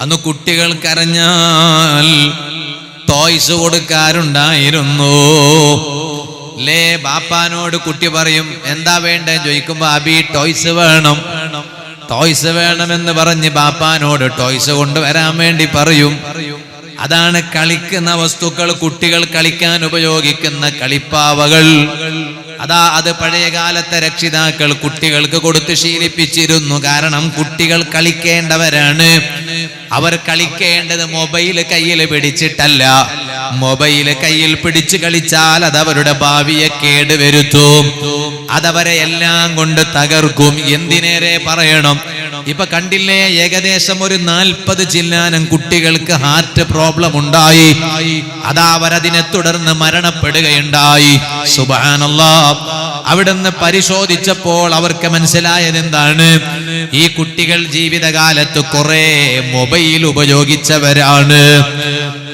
അന്ന് കുട്ടികൾ കരഞ്ഞാൽ ടോയ്സ് കൊടുക്കാറുണ്ടായിരുന്നു ലേ ബാപ്പാനോട് കുട്ടി പറയും എന്താ വേണ്ടേ? ചോദിക്കുമ്പോ അബി ടോയ്സ് വേണം. ടോയ്സ് വേണമെന്ന് പറഞ്ഞ് ബാപ്പാനോട് ടോയ്സ് കൊണ്ടുവരാൻ വേണ്ടി പറയും. അതാണ് കളിക്കുന്ന വസ്തുക്കൾ കുട്ടികൾ കളിക്കാൻ ഉപയോഗിക്കുന്ന കളിപ്പാവകൾ. അതാ അത് പഴയ കാലത്തെ രക്ഷിതാക്കൾ കുട്ടികൾക്ക് കൊടുത്ത് ശീലിപ്പിച്ചിരുന്നു. കാരണം കുട്ടികൾ കളിക്കേണ്ടവരാണ്. അവർ കളിക്കേണ്ടത് മൊബൈൽ കയ്യിൽ പിടിച്ചിട്ടല്ല. മൊബൈൽ കയ്യിൽ പിടിച്ച് കളിച്ചാൽ അത് അവരുടെ ഭാവിയെ കേടുവരുത്തും. അതവരെ എല്ലാം കൊണ്ട് തകർക്കും. എന്തിനേറെ പറയണം? ഇപ്പൊ കണ്ടില്ലേ ഏകദേശം ഒരു നാൽപ്പത് ചില്ലാനം കുട്ടികൾക്ക് ഹാർട്ട് പ്രോബ്ലം ഉണ്ടായി. അതാ അവരതിനെ തുടർന്ന് മരണപ്പെടുകയുണ്ടായി. സുബാനല്ലാ അവിടുന്ന് പരിശോധിച്ചപ്പോൾ അവർക്ക് മനസ്സിലായത് എന്താണ്? ഈ കുട്ടികൾ ജീവിതകാലത്ത് കുറെ മൊബൈൽ ഉപയോഗിച്ചവരാണ്.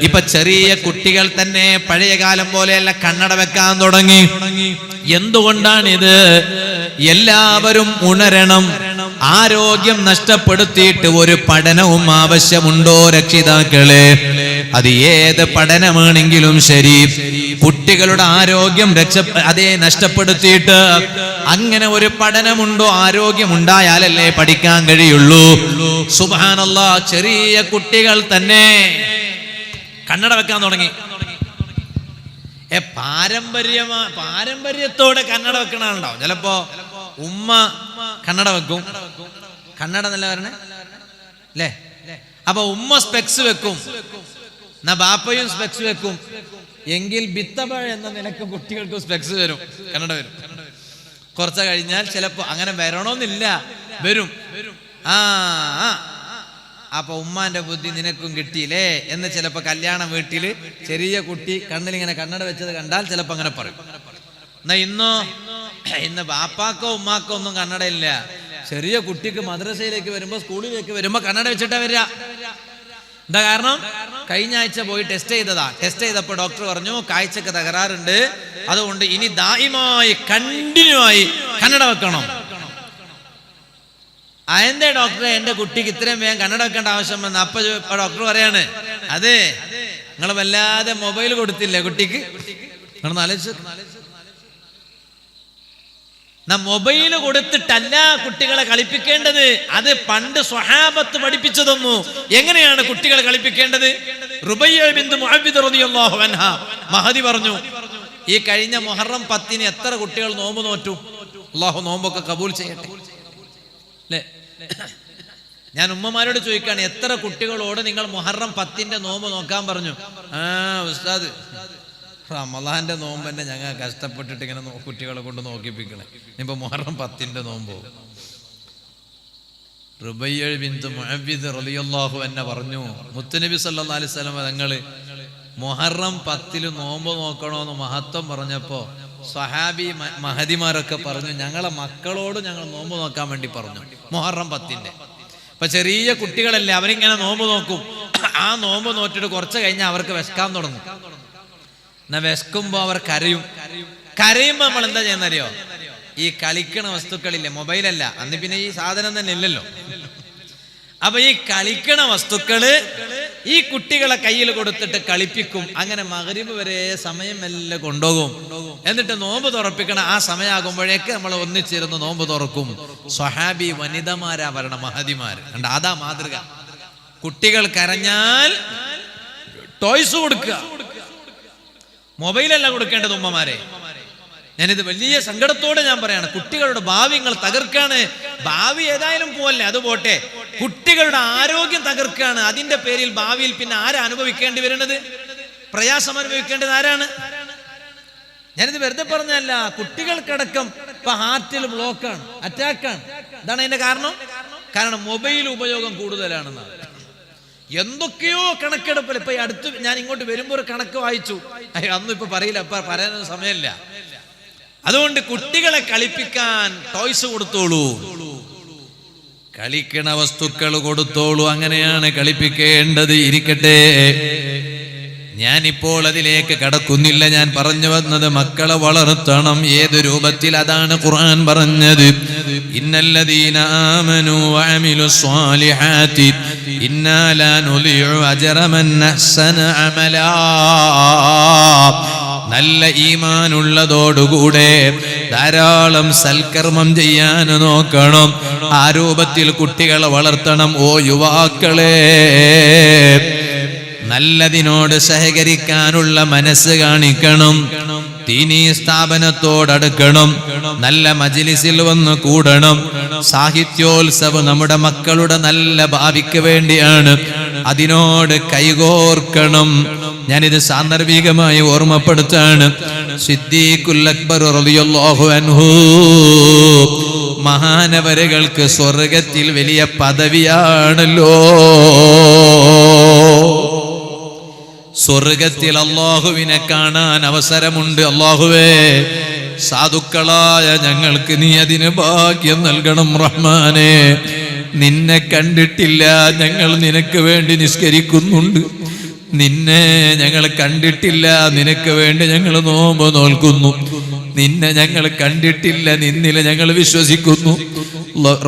ഇപ്പൊ ചെറിയ കുട്ടികൾ തന്നെ പഴയ കാലം പോലെയല്ല കണ്ണട വെക്കാൻ തുടങ്ങി. എന്തുകൊണ്ടാണിത്? എല്ലാവരും ഉണരണം. ആരോഗ്യം നഷ്ടപ്പെടുത്തിയിട്ട് ഒരു പഠനവും ആവശ്യമുണ്ടോ രക്ഷിതാക്കളെ? അത് ഏത് പഠനമാണെങ്കിലും ശരി. കുട്ടികളുടെ ആരോഗ്യം രക്ഷ അതേ നഷ്ടപ്പെടുത്തിയിട്ട് അങ്ങനെ ഒരു പഠനമുണ്ടോ ആരോഗ്യം ഉണ്ടായാലല്ലേ പഠിക്കാൻ കഴിയുള്ളൂ. സുബാനല്ല ചെറിയ കുട്ടികൾ തന്നെ കണ്ണട വെക്കാൻ തുടങ്ങി. ഏ പാരമ്പര്യമാ പാരമ്പര്യത്തോടെ കന്നഡ വെക്കണുണ്ടാവും ചിലപ്പോ ഉമ്മ കണ്ണട വെക്കും. കണ്ണട നല്ല അല്ലേ അപ്പൊ ഉമ്മ സ്പെക്സ് വെക്കും. എന്നാ ബാപ്പയും സ്പെക്സ് വെക്കും. എങ്കിൽ ബിത്തപഴ എന്ന നിലയ്ക്ക് കുട്ടികൾക്കും സ്പെക്സ് വരും. കന്നഡ വരും. കുറച്ച കഴിഞ്ഞാൽ ചിലപ്പോ അങ്ങനെ വരണമെന്നില്ല. വരും. ആ അപ്പൊ ഉമ്മാന്റെ ബുദ്ധി നിനക്കും കിട്ടിയില്ലേ? എന്ന് ചിലപ്പോ കല്യാണ വീട്ടിൽ ചെറിയ കുട്ടി കണ്ണിലിങ്ങനെ കണ്ണട വെച്ചത് കണ്ടാൽ ചിലപ്പോ അങ്ങനെ പറയും. എന്നാ ഇന്നോ? ഇന്ന് ബാപ്പാക്കോ ഉമ്മാക്കോ ഒന്നും കണ്ണടയില്ല ചെറിയ കുട്ടിക്ക് മദ്രസയിലേക്ക് വരുമ്പോ സ്കൂളിലേക്ക് വരുമ്പോ കണ്ണട വെച്ചിട്ടാ വരിക. എന്താ കാരണം? കഴിഞ്ഞ ആഴ്ച പോയി ടെസ്റ്റ് ചെയ്തതാ. ടെസ്റ്റ് ചെയ്തപ്പോ ഡോക്ടർ പറഞ്ഞു കാഴ്ചക്ക് തകരാറുണ്ട്. അതുകൊണ്ട് ഇനി ദായിമായി കണ്ടിന്യൂ ആയി കന്നഡ വെക്കണം. അതെന്തേ ഡോക്ടറെ എന്റെ കുട്ടിക്ക് ഇത്രയും വേഗം കന്നഡ വെക്കേണ്ട ആവശ്യം വന്ന അപ്പൊ ഡോക്ടർ പറയാണ് അതെ നിങ്ങൾ വല്ലാതെ മൊബൈൽ കൊടുത്തില്ലേ കുട്ടിക്ക്? നിങ്ങൾ ആലോചിച്ച്. മൊബൈൽ കൊടുത്തിട്ടല്ല കുട്ടികളെ കളിപ്പിക്കേണ്ടത്. അത് പണ്ട് സ്വഹാബത്ത് പഠിപ്പിച്ചതൊന്നു. എങ്ങനെയാണ് കുട്ടികളെ കളിപ്പിക്കേണ്ടത്? മഹദി പറഞ്ഞു ഈ കഴിഞ്ഞ മുഹറം പത്തിന് എത്ര കുട്ടികൾ നോമ്പ് നോറ്റു? അള്ളാഹു നോമ്പൊക്കെ കബൂൽ ചെയ്യട്ടെ. അല്ലേ ഞാൻ ഉമ്മമാരോട് ചോദിക്കുകയാണ് എത്ര കുട്ടികളോട് നിങ്ങൾ മുഹറം പത്തിന്റെ നോമ്പ് നോക്കാൻ പറഞ്ഞു? ആ ഉസ്താദ്. റമലാന്റെ നോമ്പ് തന്നെ ഞങ്ങൾ കഷ്ടപ്പെട്ടിട്ട് ഇങ്ങനെ കുട്ടികളെ കൊണ്ട് നോക്കിപ്പിക്കണേ. ഇപ്പൊ മുഹറം പത്തിന്റെ നോമ്പോ. റുബയ്യ ബിന്ദു മുഹബിദ് റളിയല്ലാഹു എന്നെ പറഞ്ഞു മുത്തുനബി സല്ലാ അലൈഹി വസല്ലം തങ്ങൾ മുഹറം പത്തിൽ നോമ്പ് നോക്കണോന്ന് മഹത്വം പറഞ്ഞപ്പോൾ സഹാബി മഹതിമാരൊക്കെ പറഞ്ഞു ഞങ്ങളെ മക്കളോട് ഞങ്ങൾ നോമ്പ് നോക്കാൻ വേണ്ടി പറഞ്ഞു മുഹറം പത്തിന്റെ. ഇപ്പൊ ചെറിയ കുട്ടികളല്ലേ അവരിങ്ങനെ നോമ്പ് നോക്കും. ആ നോമ്പ് നോറ്റിട്ട് കുറച്ച് കഴിഞ്ഞാൽ അവർക്ക് വിശക്കാൻ തുടങ്ങും. എന്നാ വിശക്കുമ്പോ അവർ കരയും. കരയുമ്പോ നമ്മൾ എന്താ ചെയ്യുന്നറിയോ? ഈ കളിക്കണ വസ്തുക്കളില്ലേ മൊബൈലല്ല. അന്ന് പിന്നെ ഈ സാധനം തന്നെ ഇല്ലല്ലോ. അപ്പൊ ഈ കളിക്കണ വസ്തുക്കൾ ഈ കുട്ടികളെ കയ്യിൽ കൊടുത്തിട്ട് കളിപ്പിക്കും. അങ്ങനെ മകരിവ് വരെ സമയം എല്ലാം കൊണ്ടുപോകും. എന്നിട്ട് നോമ്പ് തുറപ്പിക്കണ ആ സമയമാകുമ്പോഴേക്ക് നമ്മൾ ഒന്നിച്ചിരുന്ന് നോമ്പ് തുറക്കും. സ്വഹാബി വനിതമാരാ വരണ മഹതിമാര്. കണ്ട? അതാ മാതൃക. കുട്ടികൾ കരഞ്ഞാൽ ടോയ്സ് കൊടുക്കുക. മൊബൈലല്ല കൊടുക്കേണ്ടത് ഉമ്മമാരെ. ഞാനിത് വലിയ സങ്കടത്തോടെ ഞാൻ പറയാണ്. കുട്ടികളുടെ ഭാവി നിങ്ങൾ തകർക്കാണ്. ഭാവി ഏതായാലും പോവല്ലേ? അത് പോട്ടെ. കുട്ടികളുടെ ആരോഗ്യം തകർക്കാണ്. അതിന്റെ പേരിൽ ഭാവിയിൽ പിന്നെ ആരാ അനുഭവിക്കേണ്ടി വരുന്നത്? പ്രയാസം അനുഭവിക്കേണ്ടത് ആരാണ്? ഞാനിത് വെറുതെ പറഞ്ഞല്ല കുട്ടികൾക്കടക്കം ഇപ്പൊ ഹാർട്ടിൽ ബ്ലോക്കാണ് അറ്റാക്കാണ്. ഇതാണ് അതിന്റെ കാരണം. കാരണം മൊബൈൽ ഉപയോഗം കൂടുതലാണെന്നാണ്. എന്തൊക്കെയോ കണക്കെടുപ്പിൽ ഇപ്പൊ അടുത്ത് ഞാൻ ഇങ്ങോട്ട് വരുമ്പോൾ ഒരു കണക്ക് വായിച്ചു. അന്ന് ഇപ്പൊ പറയില്ല. ഇപ്പൊ പറയാനൊന്നും സമയമില്ല. അതുകൊണ്ട് കുട്ടികളെ കളിപ്പിക്കാൻ ടോയ്സ് കൊടുത്തോളൂ. കളിക്കണ വസ്തുക്കൾ കൊടുത്തോളൂ. അങ്ങനെയാണ് കളിപ്പിക്കേണ്ടത്. ഇരിക്കട്ടെ. ഞാനിപ്പോൾ അതിലേക്ക് കടക്കുന്നില്ല. ഞാൻ പറഞ്ഞു വന്നത് മക്കളെ വളർത്തണം. ഏത് രൂപത്തിൽ അതാണ് ഖുർആൻ പറഞ്ഞത്? ഇന്നല്ലദീന ഇന്നാ ലാ അജ്റ നല്ല ഈമാനുള്ളതോടുകൂടെ ധാരാളം സൽക്കർമ്മം ചെയ്യാൻ നോക്കണം. ആ രൂപത്തിൽ കുട്ടികളെ വളർത്തണം. ഓ യുവാക്കളെ. നല്ലതിനോട് സഹകരിക്കാനുള്ള മനസ്സ് കാണിക്കണം. ദീനീ സ്ഥാപനത്തോടടുക്കണം. നല്ല മജിലിസിൽ വന്ന് കൂടണം. സാഹിത്യോത്സവം നമ്മുടെ മക്കളുടെ നല്ല ഭാവിക്ക് വേണ്ടിയാണ്. അതിനോട് കൈകോർക്കണം. ഞാനിത് സാന്ദർഭികമായി ഓർമ്മപ്പെടുത്താണ്. സിദ്ദീഖുൽ അക്ബർ റളിയല്ലാഹു അൻഹു മഹാനവരകൾക്ക് സ്വർഗത്തിൽ വലിയ പദവിയാണല്ലോ. സ്വർഗത്തിൽ അള്ളാഹുവിനെ കാണാൻ അവസരമുണ്ട്. അള്ളാഹുവേ സാധുക്കളായ ഞങ്ങൾക്ക് നീ അതിന് ഭാഗ്യം നൽകണം റഹ്മാനെ. നിന്നെ കണ്ടിട്ടില്ല ഞങ്ങൾ നിനക്ക് വേണ്ടി നിസ്കരിക്കുന്നുണ്ട്. നിന്നെ ഞങ്ങൾ കണ്ടിട്ടില്ല നിനക്ക് വേണ്ടി ഞങ്ങൾ നോമ്പ് നോൽക്കുന്നു. നിന്നെ ഞങ്ങൾ കണ്ടിട്ടില്ല നിന്നിലെ ഞങ്ങൾ വിശ്വസിക്കുന്നു.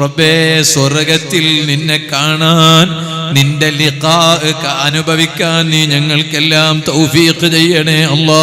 റബ്ബേ സ്വർഗത്തിൽ നിന്നെ കാണാൻ നിന്റെ അനുഭവിക്കാൻ നീ ഞങ്ങൾക്കെല്ലാം തൗഫീഖ് ചെയ്യണേ അല്ലാ